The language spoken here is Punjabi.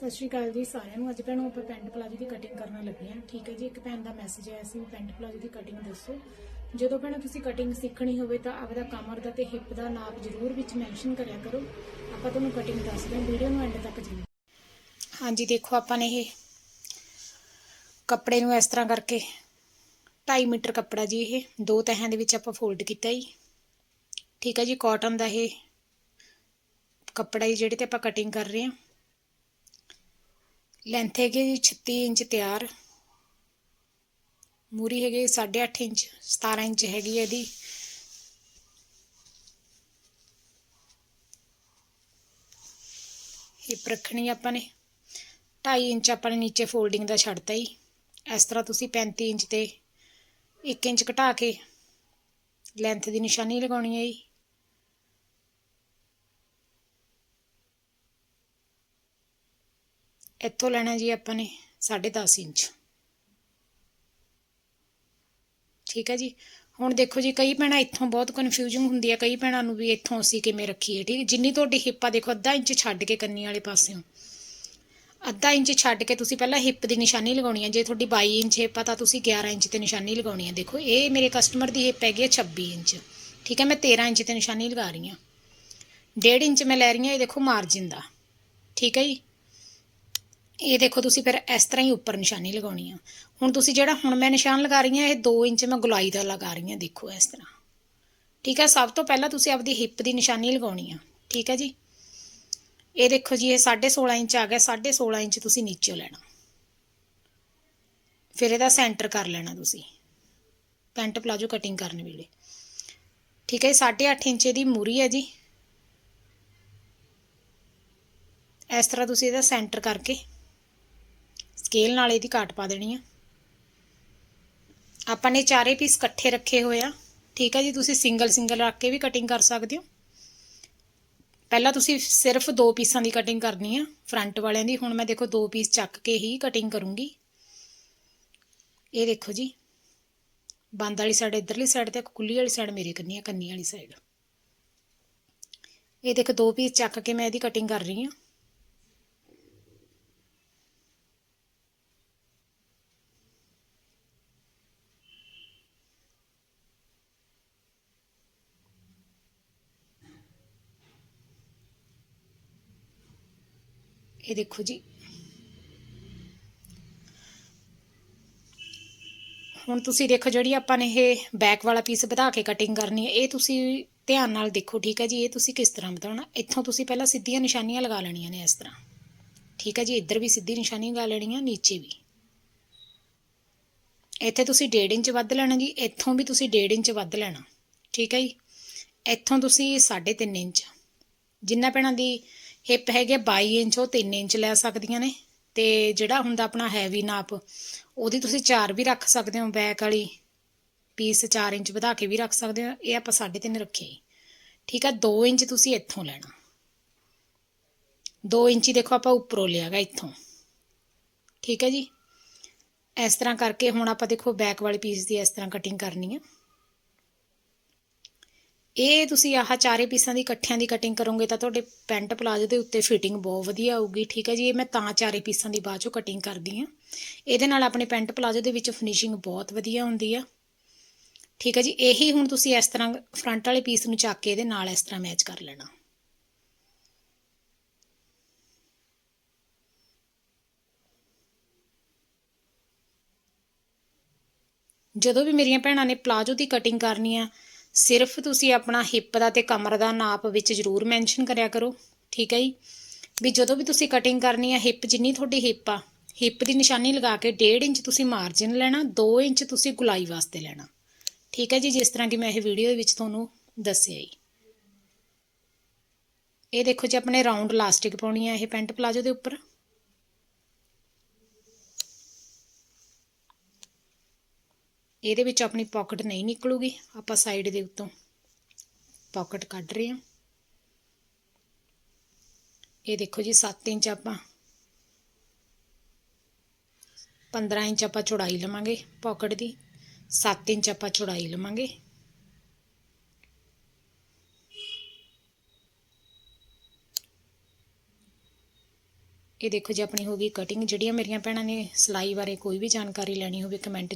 ਸਤਿ ਸ਼੍ਰੀ ਅਕਾਲ ਜੀ ਸਾਰਿਆਂ ਨੂੰ। ਅੱਜ ਭੈਣੋ ਆਪਾਂ ਪੈਂਟ ਪਲਾਜੋ ਦੀ ਕਟਿੰਗ ਕਰਨ ਲੱਗੇ ਹਾਂ। ਠੀਕ ਹੈ ਜੀ, ਇੱਕ ਭੈਣ ਦਾ ਮੈਸੇਜ ਆਇਆ ਸੀ ਵੀ ਪੈਂਟ ਪਲਾਜੋ ਦੀ ਕਟਿੰਗ ਦੱਸੋ। ਜਦੋਂ ਭੈਣੋ ਤੁਸੀਂ ਕਟਿੰਗ ਸਿੱਖਣੀ ਹੋਵੇ ਤਾਂ ਆਪਦਾ ਕਮਰ ਦਾ ਤੇ ਹਿੱਪ ਦਾ ਨਾਪ ਜ਼ਰੂਰ ਵਿੱਚ ਮੈਂਸ਼ਨ ਕਰਿਆ ਕਰੋ। ਆਪਾਂ ਤੁਹਾਨੂੰ ਕਟਿੰਗ ਦੱਸਦੇ ਹਾਂ ਵੀਡੀਓ ਨੂੰ ਐਂਡ ਤੱਕ ਜੀ ਹਾਂਜੀ, ਦੇਖੋ ਆਪਾਂ ਨੇ ਇਹ ਕੱਪੜੇ ਨੂੰ ਇਸ ਤਰ੍ਹਾਂ ਕਰਕੇ 2.5 ਮੀਟਰ ਕੱਪੜਾ ਜੀ ਇਹ, ਦੋ ਤਹਾਂ ਦੇ ਵਿੱਚ ਆਪਾਂ ਫੋਲਡ ਕੀਤਾ ਜੀ। ਠੀਕ ਹੈ ਜੀ ਕਾਟਨ ਦਾ ਇਹ ਕੱਪੜਾ ਜੀ, ਜਿਹੜੇ ਤੇ ਆਪਾਂ ਕਟਿੰਗ ਕਰ ਰਹੇ ਹਾਂ। ਲੈਂਥ ਹੈਗੀ ਜੀ 36 ਇੰਚ ਤਿਆਰ। ਮੂਰੀ ਹੈਗੀ 8.5 ਇੰਚ 17 ਇੰਚ ਹੈਗੀ ਇਹਦੀ। ਹਿਪ ਰੱਖਣੀ ਆਪਾਂ ਨੇ। 2.5 ਇੰਚ ਆਪਾਂ ਨੇ ਨੀਚੇ ਫੋਲਡਿੰਗ ਦਾ ਛੱਡਤਾ ਹੀ ਇਸ ਤਰ੍ਹਾਂ ਤੁਸੀਂ 35 ਇੰਚ ਤੇ 1 ਇੰਚ ਘਟਾ ਕੇ ਲੈਂਥ ਦੀ ਨਿਸ਼ਾਨੀ ਲਗਾਉਣੀ ਹੈ ਜੀ। ਇੱਥੋਂ ਲੈਣਾ ਜੀ ਆਪਾਂ ਨੇ 10.5 ਇੰਚ। ਠੀਕ ਹੈ ਜੀ? ਹੁਣ ਦੇਖੋ ਜੀ, ਕਈ ਭੈਣਾਂ ਇੱਥੋਂ ਬਹੁਤ ਕਨਫਿਊਜ਼ਨ ਹੁੰਦੀ ਹੈ। ਕਈ ਭੈਣਾਂ ਨੂੰ ਵੀ ਇੱਥੋਂ ਅਸੀਂ ਕਿਵੇਂ ਰੱਖੀਏ, ਠੀਕ? ਜਿੰਨੀ ਤੁਹਾਡੀ ਹਿੱਪ ਆ, ਦੇਖੋ, ਅੱਧਾ ਇੰਚ ਛੱਡ ਕੇ ਕੰਨੀ ਵਾਲੇ ਪਾਸਿਓਂ। ਅੱਧਾ ਇੰਚ ਛੱਡ ਕੇ ਤੁਸੀਂ ਪਹਿਲਾਂ ਹਿੱਪ ਦੀ ਨਿਸ਼ਾਨੀ ਲਗਾਉਣੀ ਹੈ। ਜੇ ਤੁਹਾਡੀ 22 ਇੰਚ ਹਿੱਪ ਆ, ਤਾਂ ਤੁਸੀਂ 11 ਇੰਚ ਤੇ ਨਿਸ਼ਾਨੀ ਲਗਾਉਣੀ ਹੈ। ਦੇਖੋ, ਇਹ ਮੇਰੇ ਕਸਟਮਰ ਦੀ ਹਿੱਪ ਹੈਗੀ ਹੈ 26 ਇੰਚ। ਠੀਕ ਹੈ, ਮੈਂ 13 ਇੰਚ ਤੇ ਨਿਸ਼ਾਨੀ ਲਗਾ ਰਹੀ ਹਾਂ। 1.5 ਇੰਚ ਮੈਂ ਲੈ ਰਹੀ ਹਾਂ, ਇਹ ਦੇਖੋ ਮਾਰਜਿਨ ਦਾ। ਠੀਕ ਹੈ ਜੀ? ਇਹ ਦੇਖੋ ਤੁਸੀਂ ਫਿਰ ਇਸ ਤਰ੍ਹਾਂ ਹੀ ਉੱਪਰ ਨਿਸ਼ਾਨੀ ਲਗਾਉਣੀ ਆ। ਹੁਣ ਤੁਸੀਂ ਜਿਹੜਾ ਹੁਣ ਮੈਂ ਨਿਸ਼ਾਨ ਲਗਾ ਰਹੀ ਹਾਂ, ਇਹ 2 ਇੰਚ ਮੈਂ ਗੁਲਾਈ ਦਾ ਲਗਾ ਰਹੀ ਹਾਂ, ਦੇਖੋ ਇਸ ਤਰ੍ਹਾਂ। ਠੀਕ ਹੈ ਸਭ ਤੋਂ ਪਹਿਲਾਂ ਤੁਸੀਂ ਆਪਦੀ ਹਿੱਪ ਦੀ ਨਿਸ਼ਾਨੀ ਲਗਾਉਣੀ ਆ। ਠੀਕ ਹੈ ਜੀ? ਇਹ ਦੇਖੋ ਜੀ, ਇਹ 16.5 ਇੰਚ ਆ ਗਿਆ 16.5 ਇੰਚ ਤੁਸੀਂ ਨੀਚੇ ਲੈਣਾ। ਫਿਰ ਇਹਦਾ ਸੈਂਟਰ ਕਰ ਲੈਣਾ ਤੁਸੀਂ। ਪੈਂਟ ਪਲਾਜੋ ਕਟਿੰਗ ਕਰਨ ਵੇਲੇ। ਠੀਕ ਹੈ 8.5 ਇੰਚ ਦੀ ਮੂਰੀ ਹੈ ਜੀ। ਇਸ ਤਰ੍ਹਾਂ ਤੁਸੀਂ ਇਹਦਾ ਸੈਂਟਰ ਕਰਕੇ ਸਕੇਲ ਨਾਲ ਇਹਦੀ ਕਾਟ ਪਾ ਦੇਣੀ ਆ। ਆਪਾਂ ਨੇ ਚਾਰੇ ਪੀਸ ਇਕੱਠੇ ਰੱਖੇ ਹੋਏ ਆ। ਠੀਕ ਹੈ ਜੀ, ਤੁਸੀਂ ਸਿੰਗਲ ਸਿੰਗਲ ਰੱਖ ਕੇ ਵੀ ਕਟਿੰਗ ਕਰ ਸਕਦੇ ਹੋ। ਪਹਿਲਾਂ ਤੁਸੀਂ ਸਿਰਫ ਦੋ ਪੀਸਾਂ ਦੀ ਕਟਿੰਗ ਕਰਨੀ ਆ। ਫਰੰਟ ਵਾਲਿਆਂ ਦੀ, ਹੁਣ ਮੈਂ ਦੇਖੋ ਦੋ ਪੀਸ ਚੱਕ ਕੇ ਹੀ ਕਟਿੰਗ ਕਰੂੰਗੀ। ਇਹ ਦੇਖੋ ਜੀ, ਬੰਦ ਵਾਲੀ ਸਾਈਡ ਇਧਰਲੀ ਸਾਈਡ ਤੇ ਕੁੱਲੀ ਵਾਲੀ ਸਾਈਡ ਮੇਰੇ ਕੰਨੀ ਆ, ਕੰਨੀ ਵਾਲੀ ਸਾਈਡ ਇਹ ਦੇਖੋ ਦੋ ਪੀਸ ਚੱਕ ਕੇ ਮੈਂ ਇਹਦੀ ਕਟਿੰਗ ਕਰ ਰਹੀ ਹਾਂ ਇਹ ਦੇਖੋ ਜੀ। ਹੁਣ ਤੁਸੀਂ ਦੇਖੋ ਜਿਹੜੀ ਆਪਾਂ ਨੇ ਇਹ ਬੈਕ ਵਾਲਾ ਪੀਸ ਵਧਾ ਕੇ ਕਟਿੰਗ ਕਰਨੀ ਹੈ, ਇਹ ਤੁਸੀਂ ਧਿਆਨ ਨਾਲ ਦੇਖੋ, ਠੀਕ ਹੈ ਜੀ, ਇਹ ਤੁਸੀਂ ਕਿਸ ਤਰ੍ਹਾਂ ਵਧਾਉਣਾ। ਇੱਥੋਂ ਤੁਸੀਂ ਪਹਿਲਾਂ ਸਿੱਧੀਆਂ ਨਿਸ਼ਾਨੀਆਂ ਲਗਾ ਲੈਣੀਆਂ ਨੇ ਇਸ ਤਰ੍ਹਾਂ। ਠੀਕ ਹੈ ਜੀ, ਇੱਧਰ ਵੀ ਸਿੱਧੀ ਨਿਸ਼ਾਨੀ ਲਗਾ ਲੈਣੀ ਹੈ ਨੀਚੇ ਵੀ। ਇੱਥੇ ਤੁਸੀਂ 1.5 ਇੰਚ ਵੱਧ ਲੈਣਾ ਜੀ, ਇੱਥੋਂ ਵੀ ਤੁਸੀਂ 1.5 ਇੰਚ ਵੱਧ ਲੈਣਾ। ਠੀਕ ਹੈ ਜੀ, ਇੱਥੋਂ ਤੁਸੀਂ 3.5 ਇੰਚ। ਜਿੰਨਾ ਪੈਣਾ ਦੀ ਹਿੱਪ ਹੈਗੇ 22 ਇੰਚ, ਉਹ 3 ਇੰਚ ਲੈ ਸਕਦੀਆਂ ਨੇ। ਤੇ ਜਿਹੜਾ ਹੁੰਦਾ ਆਪਣਾ ਹੈਵੀ ਨਾਪ, ਉਹਦੀ ਤੁਸੀਂ 4 ਵੀ ਰੱਖ ਸਕਦੇ ਹੋ ਬੈਕ ਵਾਲੀ ਪੀਸ 4 ਇੰਚ ਵਧਾ ਕੇ ਵੀ ਰੱਖ ਸਕਦੇ ਹੋ। ਇਹ ਆਪਾਂ 3.5 ਰੱਖਿਆ ਜੀ ਠੀਕ ਆ 2 ਇੰਚ ਤੁਸੀਂ ਇੱਥੋਂ ਲੈਣਾ। 2 ਇੰਚ ਹੀ ਦੇਖੋ ਆਪਾਂ ਉੱਪਰੋਂ ਲਿਆਗਾ ਇੱਥੋਂ। ਠੀਕ ਹੈ ਜੀ? ਇਸ ਤਰ੍ਹਾਂ ਕਰਕੇ ਹੁਣ ਆਪਾਂ ਦੇਖੋ ਬੈਕ ਵਾਲੀ ਪੀਸ ਦੀ ਇਸ ਤਰ੍ਹਾਂ ਕਟਿੰਗ ਕਰਨੀ ਹੈ ਇਹ ਤੁਸੀਂ ਆਹ ਚਾਰੇ ਪੀਸਾਂ ਦੀ ਇਕੱਠਿਆਂ ਦੀ ਕਟਿੰਗ ਕਰੋਗੇ ਤਾਂ ਤੁਹਾਡੇ ਪੈਂਟ ਪਲਾਜੋ ਦੇ ਉੱਤੇ ਫਿਟਿੰਗ ਬਹੁਤ ਵਧੀਆ ਆਊਗੀ, ਠੀਕ ਹੈ ਜੀ? ਇਹ ਮੈਂ ਤਾਂ ਚਾਰੇ ਪੀਸਾਂ ਦੀ ਬਾਅਦ ਚੋਂ ਕਟਿੰਗ ਕਰਦੀ ਹਾਂ। ਇਹਦੇ ਨਾਲ ਆਪਣੇ ਪੈਂਟ ਪਲਾਜੋ ਦੇ ਵਿੱਚ ਫਿਨਿਸ਼ਿੰਗ ਬਹੁਤ ਵਧੀਆ ਹੁੰਦੀ ਆ। ਠੀਕ ਹੈ ਜੀ? ਇਹੀ ਹੁਣ ਤੁਸੀਂ ਇਸ ਤਰ੍ਹਾਂ ਫਰੰਟ ਵਾਲੇ ਪੀਸ ਨੂੰ ਚੱਕ ਕੇ ਇਹਦੇ ਨਾਲ ਇਸ ਤਰ੍ਹਾਂ ਮੈਚ ਕਰ ਲੈਣਾ। ਜਦੋਂ ਵੀ ਮੇਰੀਆਂ ਭੈਣਾਂ ਨੇ ਪਲਾਜੋ ਦੀ ਕਟਿੰਗ ਕਰਨੀ ਆ ਸਿਰਫ ਤੁਸੀਂ ਆਪਣਾ ਹਿੱਪ ਦਾ ਤੇ ਕਮਰ ਦਾ ਨਾਪ ਵਿੱਚ ਜ਼ਰੂਰ ਮੈਂਸ਼ਨ ਕਰਿਆ ਕਰੋ, ਠੀਕ ਹੈ ਜੀ? ਵੀ ਜਦੋਂ ਵੀ ਤੁਸੀਂ ਕਟਿੰਗ ਕਰਨੀ ਆ, ਹਿੱਪ ਜਿੰਨੀ ਤੁਹਾਡੀ ਹਿੱਪ ਆ, ਹਿੱਪ ਦੀ ਨਿਸ਼ਾਨੀ ਲਗਾ ਕੇ 1.5 ਇੰਚ ਤੁਸੀਂ ਮਾਰਜਨ ਲੈਣਾ 2 ਇੰਚ ਤੁਸੀਂ ਗੁਲਾਈ ਵਾਸਤੇ ਲੈਣਾ। ਠੀਕ ਹੈ ਜੀ, ਜਿਸ ਤਰ੍ਹਾਂ ਕਿ ਮੈਂ ਇਹ ਵੀਡੀਓ ਦੇ ਵਿੱਚ ਤੁਹਾਨੂੰ ਦੱਸਿਆ ਜੀ। ਇਹ ਦੇਖੋ ਜੀ, ਆਪਣੇ ਰਾਉਂਡ ਇਲਾਸਟਿਕ ਪਾਉਣੀ ਆ, ਇਹ ਪੈਂਟ ਪਲਾਜੋ ਦੇ ਉੱਪਰ। ਇਹਦੇ ਵਿੱਚ ਆਪਣੀ ਪਾਕਟ ਨਹੀਂ ਨਿਕਲੂਗੀ। ਆਪਾਂ ਸਾਈਡ ਦੇ ਉੱਤੋਂ ਪਾਕਟ ਕੱਢ ਰਹੇ ਹਾਂ। ਇਹ ਦੇਖੋ ਜੀ 7 ਇੰਚ ਆਪਾਂ 15 ਇੰਚ ਆਪਾਂ ਚੌੜਾਈ ਲਵਾਂਗੇ ਪਾਕਟ ਦੀ। 7 ਇੰਚ ਆਪਾਂ ਚੌੜਾਈ ਲਵਾਂਗੇ। ਇਹ ਦੇਖੋ ਜੀ, ਆਪਣੀ ਹੋ ਗਈ ਕਟਿੰਗ ਜਿਹੜੀਆਂ ਮੇਰੀਆਂ ਭੈਣਾਂ ਨੇ ਸਿਲਾਈ ਬਾਰੇ ਕੋਈ ਵੀ ਜਾਣਕਾਰੀ ਲੈਣੀ ਹੋਵੇ ਕਮੈਂਟ